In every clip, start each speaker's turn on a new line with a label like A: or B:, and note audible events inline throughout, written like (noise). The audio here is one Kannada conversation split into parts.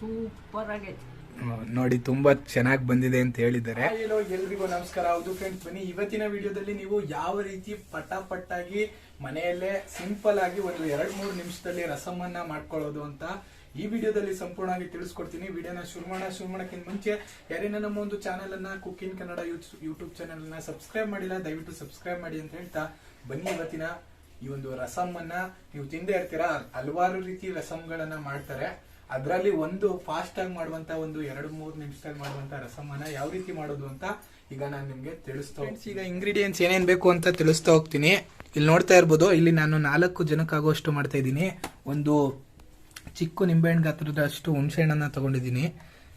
A: ಸೂಪರ್ ಆಗೈತೆ
B: ನೋಡಿ ತುಂಬಾ ಚೆನ್ನಾಗಿ ಬಂದಿದೆ ಅಂತ ಹೇಳಿದ್ದಾರೆ. ಹಲೋ ಎಲ್ರಿಗೂ ನಮಸ್ಕಾರ. ಹೌದು ಫ್ರೆಂಡ್ಸ್ ಬನ್ನಿ. ಇವತ್ತಿನ ವಿಡಿಯೋದಲ್ಲಿ ನೀವು ಯಾವ ರೀತಿ ಪಟಾಪಟ್ಟಾಗಿ ಮನೆಯಲ್ಲೇ ಸಿಂಪಲ್ ಆಗಿ ಒಂದು ಎರಡ್ ಮೂರು ನಿಮಿಷದಲ್ಲಿ ರಸಮನ್ನ ಮಾಡ್ಕೊಳ್ಳೋದು ಅಂತ ಈ ವಿಡಿಯೋದಲ್ಲಿ ಸಂಪೂರ್ಣವಾಗಿ ತಿಳಿಸ್ಕೊಡ್ತೀನಿ. ವಿಡಿಯೋನ ಶುರು ಮಾಡೋಣ ಶುರು ಮಾಡೋಕ್ಕಿಂತ ಮುಂಚೆ ಯಾರೇನ ನಮ್ಮ ಒಂದು ಚಾನೆಲ್ ಅನ್ನ ಕುಕ್ಕಿನ್ ಕನ್ನಡ ಯೂಟ್ಯೂಬ್ ಚಾನೆಲ್ ಅನ್ನ ಸಬ್ಸ್ಕ್ರೈಬ್ ಮಾಡಿಲ್ಲ ದಯವಿಟ್ಟು ಸಬ್ಸ್ಕ್ರೈಬ್ ಮಾಡಿ ಅಂತ ಹೇಳ್ತಾ ಬನ್ನಿ ಇವತ್ತಿನ ಈ ಒಂದು ರಸಮನ್ನ. ನೀವು ತಿಂದೇ ಇರ್ತೀರಾ? ಹಲವಾರು ರೀತಿ ರಸಮ್ಗಳನ್ನ ಮಾಡ್ತಾರೆ. ಅದರಲ್ಲಿ ಒಂದು ಫಾಸ್ಟ್ ಆಗಿ ಮಾಡುವಂತ ಒಂದು ಎರಡು ಮೂರು ನಿಮಿಷದಲ್ಲಿ ಮಾಡುವಂತ ರಸಮಾನ ಯಾವ ರೀತಿ ಮಾಡೋದು ಅಂತ ಈಗ ನಾನು ನಿಮಗೆ ತಿಳಿಸ್ತಾ. ಈಗ ಇಂಗ್ರೀಡಿಯೆಂಟ್ಸ್ ಏನೇನು ಬೇಕು ಅಂತ ತಿಳಿಸ್ತಾ ಹೋಗ್ತೀನಿ. ಇಲ್ಲಿ ನೋಡ್ತಾ ಇರ್ಬೋದು ಇಲ್ಲಿ ನಾನು ನಾಲ್ಕು ಜನಕ್ಕಾಗುವಷ್ಟು ಮಾಡ್ತಾ ಇದ್ದೀನಿ. ಒಂದು ಚಿಕ್ಕ ನಿಂಬೆಹಣ್ಣು ಗಾತ್ರದಷ್ಟು ಹುಣಸೆಹಣ್ಣನ್ನ ತಗೊಂಡಿದ್ದೀನಿ.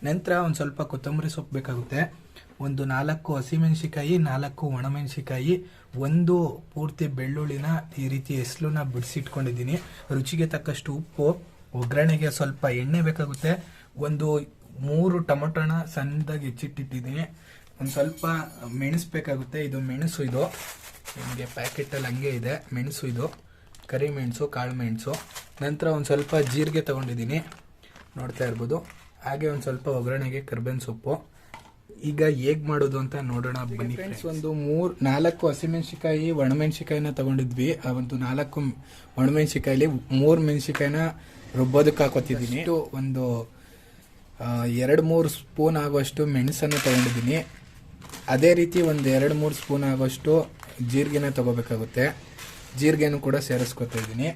B: ನಂತರ ಒಂದು ಸ್ವಲ್ಪ ಕೊತ್ತಂಬರಿ ಸೊಪ್ಪು ಬೇಕಾಗುತ್ತೆ. ಒಂದು ನಾಲ್ಕು ಹಸಿಮೆಣಸಿಕಾಯಿ ನಾಲ್ಕು ಒಣಮೆಣಸಿಕಾಯಿ ಒಂದು ಪೂರ್ತಿ ಬೆಳ್ಳುಳ್ಳಿನ ಈ ರೀತಿ ಹೆಸಲನ್ನ ಬಿಡಿಸಿಟ್ಕೊಂಡಿದ್ದೀನಿ. ರುಚಿಗೆ ತಕ್ಕಷ್ಟು ಉಪ್ಪು. ಒಗ್ಗರಣೆಗೆ ಸ್ವಲ್ಪ ಎಣ್ಣೆ ಬೇಕಾಗುತ್ತೆ. ಒಂದು ಮೂರು ಟೊಮೊಟೊನ ಸಣ್ಣದಾಗಿ ಹೆಚ್ಚಿಟ್ಟಿದ್ದೀನಿ ಒಂದು ಸ್ವಲ್ಪ ಮೆಣಸು ಬೇಕಾಗುತ್ತೆ. ಇದು ಮೆಣಸು ಇದು. ನಿಮಗೆ ಪ್ಯಾಕೆಟಲ್ಲಿ ಹಂಗೆ ಇದೆ. ಮೆಣಸು ಇದು. ಕರಿಮೆಣಸು ಕಾಳು ಮೆಣಸು. ನಂತರ ಒಂದು ಸ್ವಲ್ಪ ಜೀರಿಗೆ ತೊಗೊಂಡಿದ್ದೀನಿ. ನೋಡ್ತಾ ಇರ್ಬೋದು. ಹಾಗೆ ಒಂದು ಸ್ವಲ್ಪ ಒಗ್ಗರಣೆಗೆ ಕರ್ಬೇವಿನ ಸೊಪ್ಪು. ಈಗ ಹೇಗೆ ಮಾಡೋದು ಅಂತ ನೋಡೋಣ. ಬನ್ನಿ ಫ್ರೆಂಡ್ಸ್ ಒಂದು ಮೂರು ನಾಲ್ಕು ಹಸಿಮೆಣಸಿಕಾಯಿ ಒಣಮೆಣಸಿಕಾಯಿನ ತಗೊಂಡಿದ್ವಿ. ಆ ಒಂದು ನಾಲ್ಕು ಒಣಮೆಣಸಿಕಾಯಲ್ಲಿ ಮೂರು ಮೆಣಸಿಕಾಯಿನ ರುಬ್ಬೋದಕ್ಕೆ ಹಾಕೋತಿದ್ದೀನಿ ಒಂದು ಎರಡು ಮೂರು ಸ್ಪೂನ್ ಆಗುವಷ್ಟು ಮೆಣಸನ್ನು ತಗೊಂಡಿದ್ದೀನಿ. ಅದೇ ರೀತಿ ಒಂದು ಎರಡು ಮೂರು ಸ್ಪೂನ್ ಆಗುವಷ್ಟು ಜೀರಿಗೆನ ತಗೋಬೇಕಾಗುತ್ತೆ. ಜೀರಿಗೆನೂ ಕೂಡ ಸೇರಿಸ್ಕೊತಾ ಇದ್ದೀನಿ.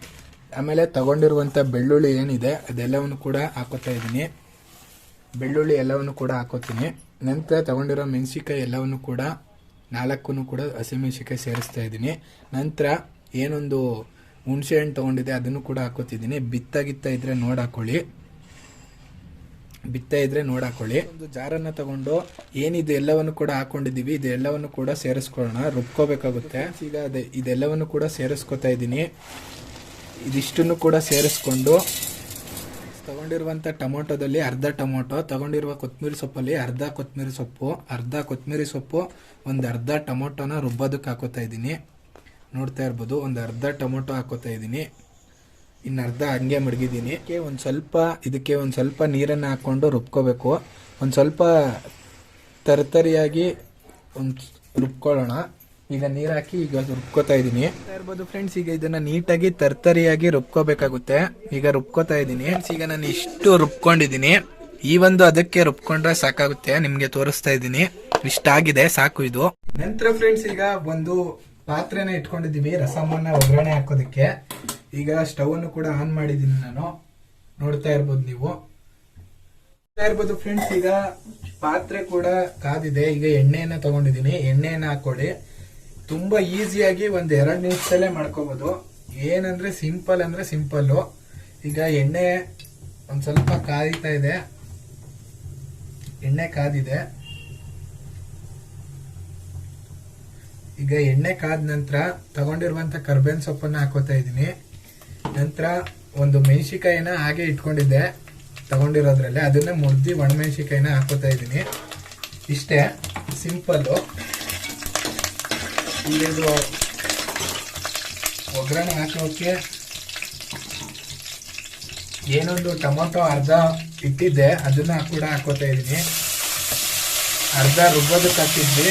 B: ಆಮೇಲೆ ತಗೊಂಡಿರುವಂಥ ಬೆಳ್ಳುಳ್ಳಿ ಏನಿದೆ, ಅದೆಲ್ಲವನ್ನು ಕೂಡ ಹಾಕೋತಾ ಇದ್ದೀನಿ. ಬೆಳ್ಳುಳ್ಳಿ ಎಲ್ಲವನ್ನು ಕೂಡ ಹಾಕೋತೀನಿ. ನಂತರ ತಗೊಂಡಿರೋ ಮೆಣಸಿಕಾಯಿ ಎಲ್ಲವನ್ನು ಕೂಡ ನಾಲ್ಕು ಕೂಡ ಹಸಿಮೆಣಸಿಕಾಯಿ ಸೇರಿಸ್ತಾ ಇದ್ದೀನಿ. ನಂತರ ಏನೊಂದು ಹುಣಸೆ ಹಣ್ಣು ತಗೊಂಡಿದೆ ಅದನ್ನು ಕೂಡ ಹಾಕೋತಿದ್ದೀನಿ. ಬಿತ್ತ ಗಿತ್ತ ಇದ್ರೆ ನೋಡಿ ಹಾಕೊಳ್ಳಿ ಬಿತ್ತ ಇದ್ರೆ ನೋಡಿ ಹಾಕೊಳ್ಳಿ ಒಂದು ಜಾರನ್ನ ತಗೊಂಡು ಏನಿದೆ, ಎಲ್ಲವನ್ನು ಕೂಡ ಹಾಕೊಂಡಿದ್ದೀವಿ. ಇದೆಲ್ಲವನ್ನು ಕೂಡ ಸೇರಿಸ್ಕೊಳ್ಳೋಣ. ರುಬ್ಕೋಬೇಕಾಗುತ್ತೆ. ಈಗ ಅದೇ, ಇದೆಲ್ಲವನ್ನು ಕೂಡ ಸೇರಿಸ್ಕೊತಾ ಇದ್ದೀನಿ. ಇದಿಷ್ಟನ್ನು ಕೂಡ ಸೇರಿಸ್ಕೊಂಡು ತಗೊಂಡಿರುವಂಥ ಟೊಮೊಟೊದಲ್ಲಿ ಅರ್ಧ ಟೊಮೊಟೊ, ತಗೊಂಡಿರುವ ಕೊತ್ತಂಬರಿ ಸೊಪ್ಪಲ್ಲಿ ಅರ್ಧ ಕೊತ್ತಂಬರಿ ಸೊಪ್ಪು, ಅರ್ಧ ಕೊತ್ತಂಬರಿ ಸೊಪ್ಪು ಒಂದು ಅರ್ಧ ಟೊಮೊಟೊನ ರುಬ್ಬೋದಕ್ಕೆ ಹಾಕೋತಾ ಇದ್ದೀನಿ. ನೋಡ್ತಾ ಇರ್ಬೋದು. ಒಂದು ಅರ್ಧ ಟೊಮೊಟೊ ಹಾಕೋತಾ ಇದ್ದೀನಿ. ಇನ್ನು ಅರ್ಧ ಹಂಗೆ ಮಡಗಿದ್ದೀನಿ. ಒಂದು ಸ್ವಲ್ಪ, ಇದಕ್ಕೆ ಒಂದು ಸ್ವಲ್ಪ ನೀರನ್ನು ಹಾಕ್ಕೊಂಡು ರುಬ್ಕೋಬೇಕು. ಒಂದು ಸ್ವಲ್ಪ ತರತರಿಯಾಗಿ ಒಂದು ರುಬ್ಕೊಳ್ಳೋಣ. ಈಗ ನೀರು ಹಾಕಿ ಈಗ ರುಬ್ಕೋತಾ ಇದ್ದೀನಿ. ಇರ್ಬೋದು ಫ್ರೆಂಡ್ಸ್ ಈಗ ಇದನ್ನು ನೀಟಾಗಿ ತರ್ತರಿಯಾಗಿ ರುಬ್ಕೋಬೇಕಾಗುತ್ತೆ. ಈಗ ರುಬ್ಕೋತಾ ಇದ್ದೀನಿ. ಈಗ ನಾನು ಇಷ್ಟು ರುಬ್ಕೊಂಡಿದ್ದೀನಿ. ಈ ಒಂದು ಅದಕ್ಕೆ ರುಬ್ಕೊಂಡ್ರೆ ಸಾಕಾಗುತ್ತೆ. ನಿಮಗೆ ತೋರಿಸ್ತಾ ಇದ್ದೀನಿ. ಇಷ್ಟಾಗಿದೆ, ಸಾಕು ಇದು. ನಂತರ ಫ್ರೆಂಡ್ಸ್ ಈಗ ಒಂದು ಪಾತ್ರೆನ ಇಟ್ಕೊಂಡಿದ್ದೀವಿ, ರಸಮನ್ನ ಒಗ್ಗರಣೆ ಹಾಕೋದಕ್ಕೆ. ಈಗ ಸ್ಟವ್ ಅನ್ನು ಕೂಡ ಆನ್ ಮಾಡಿದ್ದೀನಿ ನಾನು. ನೋಡ್ತಾ ಇರ್ಬೋದು ನೀವು. ನೋಡ್ತಾ ಇರ್ಬೋದು ಫ್ರೆಂಡ್ಸ್, ಈಗ ಪಾತ್ರೆ ಕೂಡ ಕಾದಿದೆ. ಈಗ ಎಣ್ಣೆಯನ್ನ ತಗೊಂಡಿದ್ದೀನಿ. ಎಣ್ಣೆಯನ್ನ ಹಾಕೊಳ್ಳಿ ತುಂಬಾ ಈಸಿಯಾಗಿ ಒಂದ್ ಎರಡು ನಿಮಿಷದಲ್ಲೇ ಮಾಡ್ಕೋಬಹುದು ಏನಂದ್ರೆ ಸಿಂಪಲ್ ಅಂದ್ರೆ ಸಿಂಪಲ್ ಈಗ ಎಣ್ಣೆ ಒಂದ್ ಸ್ವಲ್ಪ ಕಾಯ್ತಾ ಇದೆ. ಎಣ್ಣೆ ಕಾದಿದೆ. ಈಗ ಎಣ್ಣೆ ಕಾದ ನಂತರ ತಗೊಂಡಿರುವಂತ ಕರ್ಬೇನ್ ಸೊಪ್ಪನ್ನ ಹಾಕೋತಾ ಇದ್ದೀನಿ. ನಂತರ ಒಂದು ಮೆಣಸಿಕಾಯಿನ ಹಾಗೆ ಇಟ್ಕೊಂಡಿದ್ದೆ ತಗೊಂಡಿರೋದ್ರಲ್ಲೇ. ಅದನ್ನ ಮುರ್ದಿ ಒಣಮೆಣಸಿಕಾಯಿನ ಹಾಕೋತಾ ಇದ್ದೀನಿ. ಇಷ್ಟೇ, ಸಿಂಪಲ್ಲು. ಇಲ್ಲಿದು ಒಗ್ಗರಣೆ ಹಾಕೋಕೆ ಏನೊಂದು ಟೊಮೊಟೊ ಅರ್ಧ ಇಟ್ಟಿದ್ದೆ, ಅದನ್ನ ಕೂಡ ಹಾಕೋತಾ ಇದ್ದೀನಿ. ಅರ್ಧ ರುಬ್ಬೋದಕ್ಕೆ ಹಾಕಿದ್ವಿ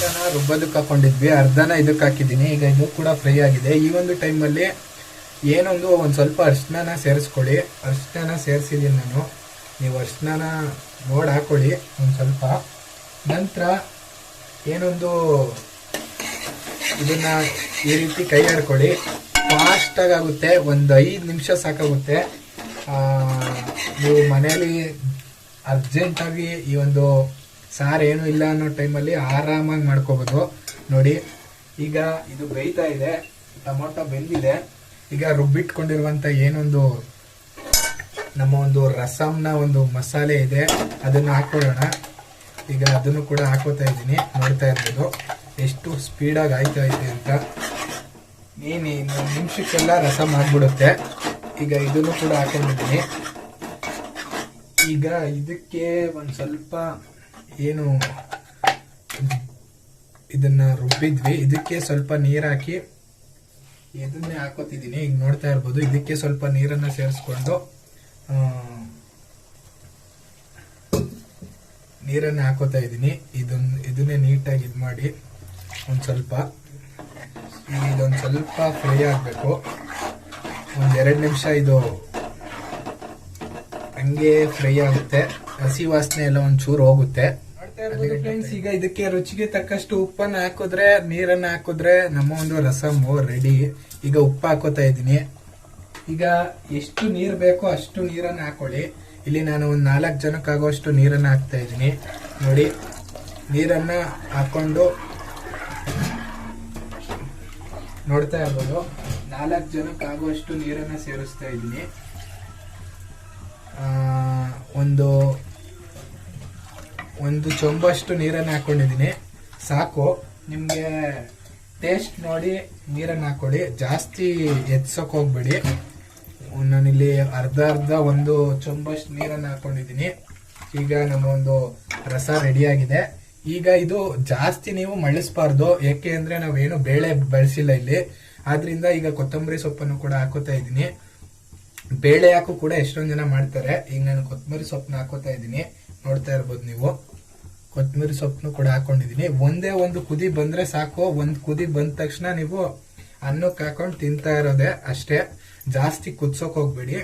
B: ಟೊಮೊಟೊನ ರುಬ್ಬೋದಕ್ಕೆ ಹಾಕೊಂಡಿದ್ವಿ, ಅರ್ಧನ ಇದಕ್ಕೆ ಹಾಕಿದ್ದೀನಿ, ಈಗ ಇದು ಕೂಡ ಫ್ರೈ ಆಗಿದೆ. ಈ ಒಂದು ಟೈಮಲ್ಲಿ ಏನೊಂದು ಒಂದು ಸ್ವಲ್ಪ ಅರಿಶಿನ ಸೇರಿಸ್ಕೊಳ್ಳಿ. ಅರಿಶಿನ ಸೇರಿಸಿದ್ದೀನಿ ನಾನು. ನೀವು ಅರಿಶಿನ ನೋಡಿ ಹಾಕೊಳ್ಳಿ ಒಂದು ಸ್ವಲ್ಪ. ನಂತರ ಏನೊಂದು ಇದನ್ನು ಈ ರೀತಿ ಕೈ ಆಡ್ಕೊಳ್ಳಿ. ಫಾಸ್ಟಾಗಿ ಆಗುತ್ತೆ. ಒಂದು ಐದು ನಿಮಿಷ ಸಾಕಾಗುತ್ತೆ. ನೀವು ಮನೆಯಲ್ಲಿ ಅರ್ಜೆಂಟಾಗಿ ಈ ಒಂದು ಸಾರು ಏನು ಇಲ್ಲ ಅನ್ನೋ ಟೈಮಲ್ಲಿ ಆರಾಮಾಗಿ ಮಾಡ್ಕೋಬೋದು. ನೋಡಿ, ಈಗ ಇದು ಬೇಯ್ತಾ ಇದೆ, ಟೊಮೊಟೊ ಬೆಂದಿದೆ. ಈಗ ರುಬ್ಬಿಟ್ಕೊಂಡಿರುವಂತ ಏನೊಂದು, ನಮ್ಮ ಒಂದು ರಸಂನ ಒಂದು ಮಸಾಲೆ ಇದೆ, ಅದನ್ನು ಹಾಕೊಳ್ಳೋಣ. ಈಗ ಅದನ್ನು ಕೂಡ ಹಾಕೋತಾ ಇದ್ದೀನಿ, ನೋಡ್ತಾ ಇರ್ಬೋದು. ಎಷ್ಟು ಸ್ಪೀಡಾಗಿ ಆಯ್ತಾ ಇದೆ ಅಂತ. ನೀನು ಇನ್ನೊಂದು ನಿಮಿಷಕ್ಕೆಲ್ಲ ರಸಂ ಆಗ್ಬಿಡುತ್ತೆ ಈಗ ಇದನ್ನು ಕೂಡ ಹಾಕೊಂಡಿದ್ದೀನಿ. ಈಗ ಇದಕ್ಕೆ ಒಂದು ಸ್ವಲ್ಪ ಏನು? ಇದನ್ನ ರುಬ್ಬಿದ್ವಿ. ಇದಕ್ಕೆ ಸ್ವಲ್ಪ ನೀರ್ ಹಾಕಿ ಇದನ್ನೇ ಹಾಕೋತಿದ್ದೀನಿ. ಈಗ ನೋಡ್ತಾ ಇರ್ಬೋದು. ಇದಕ್ಕೆ ಸ್ವಲ್ಪ ನೀರನ್ನ ಸೇರಿಸ್ಕೊಂಡು ನೀರನ್ನು ಹಾಕೋತಾ ಇದ್ದೀನಿ. ಇದನ್ನ ಇದನ್ನೇ ನೀಟಾಗಿ ಇದು ಮಾಡಿ ಒಂದ್ ಸ್ವಲ್ಪ, ಇದೊಂದು ಸ್ವಲ್ಪ ಫ್ರೈ ಆಗಬೇಕು. ಒಂದು ಎರಡು ನಿಮಿಷ ಇದು ಹಂಗೆ ಫ್ರೈ ಆಗುತ್ತೆ. ಹಸಿ ವಾಸನೆ ಎಲ್ಲ ಒಂಚೂರು ಹೋಗುತ್ತೆ. ಫ್ರೆಂಡ್ಸ್ ಈಗ ಇದಕ್ಕೆ ರುಚಿಗೆ ತಕ್ಕಷ್ಟು ಉಪ್ಪನ್ನ ಹಾಕಿದ್ರೆ, ನೀರನ್ನ ಹಾಕಿದ್ರೆ ನಮ್ಮ ಒಂದು ರಸಮ್ ರೆಡಿ ಈಗ ಉಪ್ಪು ಹಾಕೋತಾ ಇದ್ದೀನಿ. ಈಗ ಎಷ್ಟು ನೀರು ಬೇಕೋ ಅಷ್ಟು ನೀರನ್ನ ಹಾಕೊಳ್ಳಿ. ಇಲ್ಲಿ ನಾನು ಒಂದು ನಾಲ್ಕು ಜನಕ್ಕಾಗುವಷ್ಟು ನೀರನ್ನ ಹಾಕ್ತಾ ಇದ್ದೀನಿ. ನೋಡಿ, ನೀರನ್ನ ಹಾಕೊಂಡು ನೋಡ್ತಾ ಇರ್ಬೋದು. ನಾಲ್ಕು ಜನಕ್ಕಾಗುವಷ್ಟು ನೀರನ್ನ ಸೇರಿಸ್ತಾ ಇದ್ದೀನಿ. ಒಂದು ಒಂದು ಚೊಂಬಷ್ಟು ನೀರನ್ನು ಹಾಕೊಂಡಿದ್ದೀನಿ. ಸಾಕು. ನಿಮಗೆ ಟೇಸ್ಟ್ ನೋಡಿ ನೀರನ್ನು ಹಾಕೊಳ್ಳಿ. ಜಾಸ್ತಿ ಎತ್ಸೋಕೆ ಹೋಗ್ಬೇಡಿ. ನಾನಿಲ್ಲಿ ಅರ್ಧ ಅರ್ಧ ಒಂದು ಚೊಂಬಷ್ಟು ನೀರನ್ನು ಹಾಕೊಂಡಿದ್ದೀನಿ. ಈಗ ನಮ್ಮ ಒಂದು ರಸ ರೆಡಿಯಾಗಿದೆ ಈಗ ಇದು ಜಾಸ್ತಿ ನೀವು ಮಳಿಸ್ಬಾರ್ದು. ಯಾಕೆ ಅಂದರೆ ನಾವೇನು ಬೇಳೆ ಬಳಸಿಲ್ಲ ಇಲ್ಲಿ. ಆದ್ರಿಂದ ಈಗ ಕೊತ್ತಂಬರಿ ಸೊಪ್ಪನ್ನು ಕೂಡ ಹಾಕೋತಾ ಇದ್ದೀನಿ. ಬೇಳೆ ಹಾಕು ಕೂಡ ಎಷ್ಟೊಂದು ಜನ ಮಾಡ್ತಾರೆ. ಈಗ ನಾನು ಕೊತ್ತಂಬರಿ ಸೊಪ್ಪನ್ನ ಹಾಕೋತಾ ಇದ್ದೀನಿ. ನೋಡ್ತಾ ಇರ್ಬೋದು ನೀವು. ಕೊತ್ತಂಬರಿ ಸೊಪ್ಪನ್ನು ಕೂಡ ಹಾಕೊಂಡಿದ್ದೀನಿ. ಒಂದೇ ಒಂದು ಕುದಿ ಬಂದ್ರೆ ಸಾಕು. ಒಂದು ಕುದಿ ಬಂದ ತಕ್ಷಣ ನೀವು ಅನ್ನಕ್ಕೆ ಹಾಕೊಂಡು ತಿಂತಾ ಇರೋದೆ ಅಷ್ಟೇ. ಜಾಸ್ತಿ ಕುದ್ಸೋಕ್ ಹೋಗ್ಬೇಡಿ.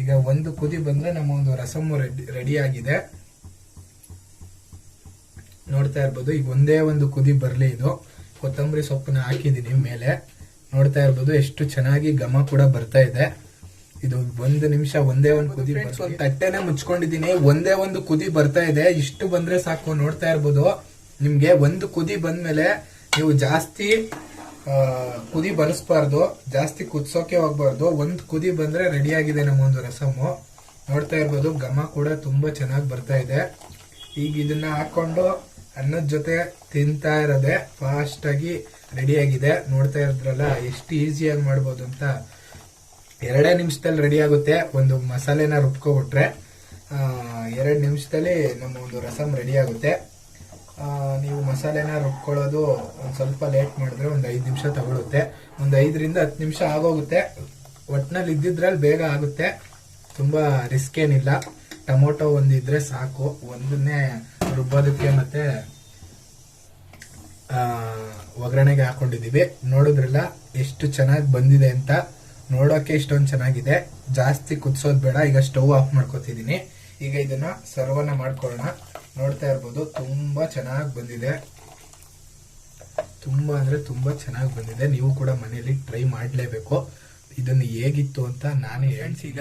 B: ಈಗ ಒಂದು ಕುದಿ ಬಂದ್ರೆ ನಮ್ಮ ಒಂದು ರಸಮ್ಮು ರೆಡಿ ರೆಡಿ ಆಗಿದೆ. ನೋಡ್ತಾ ಇರ್ಬೋದು, ಈಗ ಒಂದೇ ಒಂದು ಕುದಿ ಬರ್ಲಿ ಇದು. ಕೊತ್ತಂಬರಿ ಸೊಪ್ಪನ್ನ ಹಾಕಿದೀನಿ ಮೇಲೆ. ನೋಡ್ತಾ ಇರ್ಬೋದು, ಎಷ್ಟು ಚೆನ್ನಾಗಿ ಘಮ ಕೂಡ ಬರ್ತಾ ಇದೆ. ಇದು ಒಂದು ನಿಮಿಷ ಒಂದೇ ಒಂದು ಕುದಿ ಒಂದು ತಟ್ಟೆನೆ ಮುಚ್ಕೊಂಡಿದ್ದೀನಿ. ಒಂದೇ ಒಂದು ಕುದಿ ಬರ್ತಾ ಇದೆ. ಇಷ್ಟು ಬಂದ್ರೆ ಸಾಕು ನೋಡ್ತಾ ಇರ್ಬೋದು. ನಿಮ್ಗೆ ಒಂದು ಕುದಿ ಬಂದ್ಮೇಲೆ ನೀವು ಜಾಸ್ತಿ ಕುದಿ ಬರೆಸ್ಬಾರ್ದು. ಜಾಸ್ತಿ ಕುದ್ಸೋಕೆ ಹೋಗ್ಬಾರ್ದು. ಒಂದು ಕುದಿ ಬಂದ್ರೆ ರೆಡಿ ಆಗಿದೆ ನಮ್ಮ ಒಂದು ರಸಮು. ನೋಡ್ತಾ ಇರ್ಬೋದು ಘಮ ಕೂಡ ತುಂಬಾ ಚೆನ್ನಾಗಿ ಬರ್ತಾ ಇದೆ. ಈಗ ಇದನ್ನ ಹಾಕೊಂಡು ಅನ್ನದ ಜೊತೆ ತಿಂತಾ ಇರೋದೆ. ಫಾಸ್ಟ್ ಆಗಿ ರೆಡಿ ಆಗಿದೆ. ನೋಡ್ತಾ ಇರದ್ರಲ್ಲ ಎಷ್ಟು ಈಸಿಯಾಗಿ ಮಾಡ್ಬೋದು ಅಂತ. ಎರಡೇ ನಿಮಿಷದಲ್ಲಿ ರೆಡಿ ಆಗುತ್ತೆ. ಒಂದು ಮಸಾಲೆನ ರುಬ್ಕೊಬಿಟ್ರೆ ಎರಡು ನಿಮಿಷದಲ್ಲಿ ನಮ್ಮ ಒಂದು ರಸಮ್ ರೆಡಿ ಆಗುತ್ತೆ. ನೀವು ಮಸಾಲೆನ ರುಬ್ಕೊಳ್ಳೋದು ಒಂದು ಸ್ವಲ್ಪ ಲೇಟ್ ಮಾಡಿದ್ರೆ ಒಂದು ಐದು ನಿಮಿಷ ತಗೊಳುತ್ತೆ. ಒಂದು ಐದರಿಂದ ಹತ್ತು ನಿಮಿಷ ಆಗೋಗುತ್ತೆ. ಒಟ್ನಲ್ಲಿ ಇದ್ದಿದ್ರಲ್ಲಿ ಬೇಗ ಆಗುತ್ತೆ. ತುಂಬ ರಿಸ್ಕ್ ಏನಿಲ್ಲ. ಟೊಮೊಟೊ ಒಂದಿದ್ರೆ ಸಾಕು. ಒಂದನ್ನೇ ರುಬ್ಬೋದಕ್ಕೆ ಮತ್ತೆ ಒಗ್ಗರಣೆಗೆ ಹಾಕೊಂಡಿದ್ದೀವಿ. ನೋಡಿದ್ರಲ್ಲ ಎಷ್ಟು ಚೆನ್ನಾಗಿ ಬಂದಿದೆ ಅಂತ. ನೋಡೋಕೆ ಇಷ್ಟೊಂದು ಚೆನ್ನಾಗಿದೆ. ಜಾಸ್ತಿ ಕುದಿಸೋದು ಬೇಡ. ಈಗ ಸ್ಟವ್ ಆಫ್ ಮಾಡ್ಕೊತಿದೀನಿ. ಈಗ ಇದನ್ನ ಸರ್ವನ್ನ ಮಾಡ್ಕೊಳ್ಳೋಣ. ನೋಡ್ತಾ ಇರ್ಬೋದು, ತುಂಬಾ ಚೆನ್ನಾಗಿ ಬಂದಿದೆ. ತುಂಬಾ ಅಂದ್ರೆ ತುಂಬಾ ಚೆನ್ನಾಗಿ ಬಂದಿದೆ. ನೀವು ಕೂಡ ಮನೆಯಲ್ಲಿ ಟ್ರೈ ಮಾಡಲೇಬೇಕು. ಇದನ್ನು ಹೇಗಿತ್ತು ಅಂತ ನಾನು ಫ್ರೆಂಡ್ಸ್ ಈಗ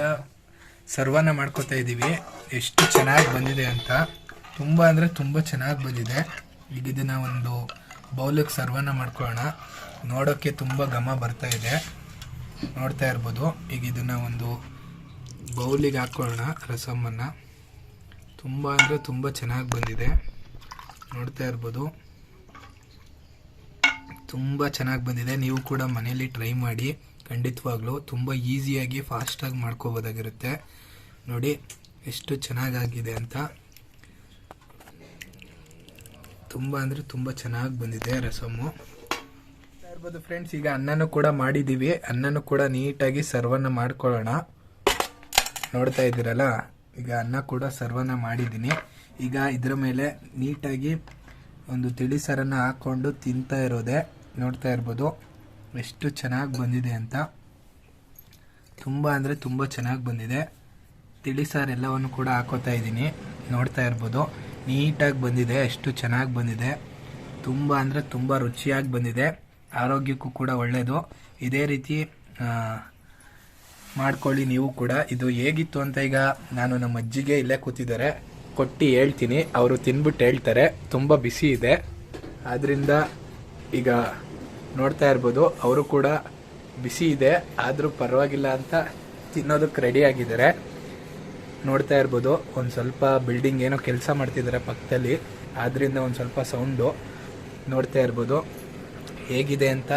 B: ಸರ್ವನ್ನ ಮಾಡ್ಕೋತಾ ಇದ್ದೀವಿ ಎಷ್ಟು ಚೆನ್ನಾಗಿ ಬಂದಿದೆ ಅಂತ. ತುಂಬಾ ಅಂದ್ರೆ ತುಂಬಾ ಚೆನ್ನಾಗಿ ಬಂದಿದೆ. ಈಗ ಇದನ್ನ ಒಂದು ಬೌಲಿಗೆ ಸರ್ವನ್ನ ಮಾಡ್ಕೊಳ್ಳೋಣ. ನೋಡೋಕ್ಕೆ ತುಂಬ ಘಮ ಬರ್ತಾ ಇದೆ. ನೋಡ್ತಾ ಇರ್ಬೋದು. ಈಗ ಇದನ್ನು ಒಂದು ಬೌಲಿಗೆ ಹಾಕ್ಕೊಳ್ಳೋಣ ರಸಮನ್ನು ತುಂಬ ಅಂದರೆ ತುಂಬ ಚೆನ್ನಾಗಿ ಬಂದಿದೆ. ನೋಡ್ತಾ ಇರ್ಬೋದು. ತುಂಬ ಚೆನ್ನಾಗಿ ಬಂದಿದೆ. ನೀವು ಕೂಡ ಮನೆಯಲ್ಲಿ ಟ್ರೈ ಮಾಡಿ. ಖಂಡಿತವಾಗ್ಲೂ ತುಂಬ ಈಸಿಯಾಗಿ, ಫಾಸ್ಟಾಗಿ ಮಾಡ್ಕೋಬೋದಾಗಿರುತ್ತೆ. ನೋಡಿ, ಎಷ್ಟು ಚೆನ್ನಾಗಾಗಿದೆ ಅಂತ. ತುಂಬ ಅಂದರೆ ತುಂಬ ಚೆನ್ನಾಗಿ ಬಂದಿದೆ ರಸಮ್ಮು. ನೋಡ್ತಾ ಇರ್ಬೋದು ಫ್ರೆಂಡ್ಸ್ ಈಗ ಅನ್ನನೂ ಕೂಡ ಮಾಡಿದ್ದೀವಿ ಅನ್ನನೂ ಕೂಡ ನೀಟಾಗಿ ಸರ್ವನ್ನ ಮಾಡ್ಕೊಳ್ಳೋಣ. ನೋಡ್ತಾ ಇದ್ದೀರಲ್ಲ? ಈಗ ಅನ್ನ ಕೂಡ ಸರ್ವನ್ನ ಮಾಡಿದ್ದೀನಿ ಈಗ ಇದರ ಮೇಲೆ ನೀಟಾಗಿ ಒಂದು ತಿಳಿಸಾರನ್ನು ಹಾಕ್ಕೊಂಡು ತಿಂತಾ ಇರೋದೆ ನೋಡ್ತಾ ಇರ್ಬೋದು. ಎಷ್ಟು ಚೆನ್ನಾಗಿ ಬಂದಿದೆ ಅಂತ. ತುಂಬ ಅಂದರೆ ತುಂಬ ಚೆನ್ನಾಗಿ ಬಂದಿದೆ. ತಿಳಿಸಾರು ಎಲ್ಲವನ್ನು ಕೂಡ ಹಾಕೋತಾ ಇದ್ದೀನಿ. ನೋಡ್ತಾ ಇರ್ಬೋದು. ನೀಟಾಗಿ ಬಂದಿದೆ. ಎಷ್ಟು ಚೆನ್ನಾಗಿ ಬಂದಿದೆ. ತುಂಬ ಅಂದರೆ ತುಂಬ ರುಚಿಯಾಗಿ ಬಂದಿದೆ. ಆರೋಗ್ಯಕ್ಕೂ ಕೂಡ ಒಳ್ಳೆಯದು ಇದೇ ರೀತಿ ಮಾಡ್ಕೊಳ್ಳಿ ನೀವು ಕೂಡ. ಇದು ಹೇಗಿತ್ತು ಅಂತ ಈಗ ನಾನು ನಮ್ಮ ಅಜ್ಜಿಗೆ ಇಲ್ಲೇ ಕೂತಿದ್ದಾರೆ. ಕೊಟ್ಟು ಹೇಳ್ತೀನಿ. ಅವರು ತಿನ್ಬಿಟ್ಟು ಹೇಳ್ತಾರೆ. ತುಂಬ ಬಿಸಿ ಇದೆ. ಆದ್ದರಿಂದ ಈಗ ನೋಡ್ತಾ ಇರ್ಬೋದು. ಅವರು ಕೂಡ ಬಿಸಿ ಇದೆ. ಆದರೂ ಪರವಾಗಿಲ್ಲ ಅಂತ ತಿನ್ನೋದಕ್ಕೆ ರೆಡಿ ಆಗಿದ್ದಾರೆ. ನೋಡ್ತಾ ಇರ್ಬೋದು. ಒಂದು ಸ್ವಲ್ಪ ಬಿಲ್ಡಿಂಗ್ ಏನೋ ಕೆಲಸ ಮಾಡ್ತಿದ್ದಾರೆ ಪಕ್ಕದಲ್ಲಿ. ಆದ್ದರಿಂದ ಒಂದು ಸ್ವಲ್ಪ ಸೌಂಡು ನೋಡ್ತಾ ಇರ್ಬೋದು. ಹೇಗಿದೆ ಅಂತ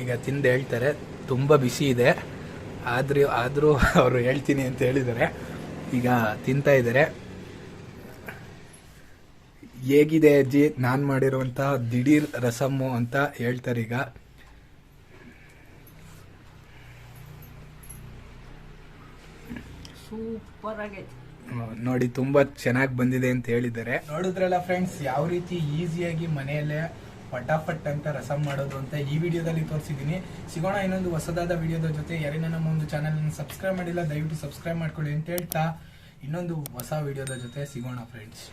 B: ಈಗ ತಿಂದು ಹೇಳ್ತಾರೆ. ತುಂಬ ಬಿಸಿ ಇದೆ. ಆದ್ರೂ ಆದರೂ (laughs) ಅವರು ಹೇಳ್ತೀನಿ ಅಂತ ಹೇಳಿದ್ದಾರೆ. ಈಗ ತಿಂತಾ ಇದ್ದಾರೆ. ಹೇಗಿದೆ ಅಜ್ಜಿ? ನಾನು ಮಾಡಿರುವಂತಹ ದಿಢೀರ್ ರಸಮ್ಮು ಅಂತ ಹೇಳ್ತಾರೆ ಈಗ.
A: ಸೂಪರ್ ಆಗೈತೆ.
B: ನೋಡಿ ತುಂಬಾ ಚೆನ್ನಾಗಿ ಬಂದಿದೆ ಅಂತ ಹೇಳಿದ್ದಾರೆ. ನೋಡಿದ್ರಲ್ಲ ಫ್ರೆಂಡ್ಸ್ ಯಾವ ರೀತಿ ಈಸಿಯಾಗಿ ಮನೆಯಲ್ಲೇ ಪಟಾಪಟ್ ಅಂತ ರಸಂ ಮಾಡೋದು ಅಂತ ಈ ವಿಡಿಯೋದಲ್ಲಿ ತೋರಿಸಿದ್ದೀನಿ. ಸಿಗೋಣ ಇನ್ನೊಂದು ಹೊಸದಾದ ವಿಡಿಯೋದ ಜೊತೆ. ಯಾರಿನ ನಮ್ಮ ಒಂದು ಚಾನಲ್ ಸಬ್ಸ್ಕ್ರೈಬ್ ಮಾಡಿಲ್ಲ, ದಯವಿಟ್ಟು ಸಬ್ಸ್ಕ್ರೈಬ್ ಮಾಡ್ಕೊಳ್ಳಿ ಅಂತ ಹೇಳ್ತಾ ಇನ್ನೊಂದು ಹೊಸ ವಿಡಿಯೋದ ಜೊತೆ ಸಿಗೋಣ ಫ್ರೆಂಡ್ಸ್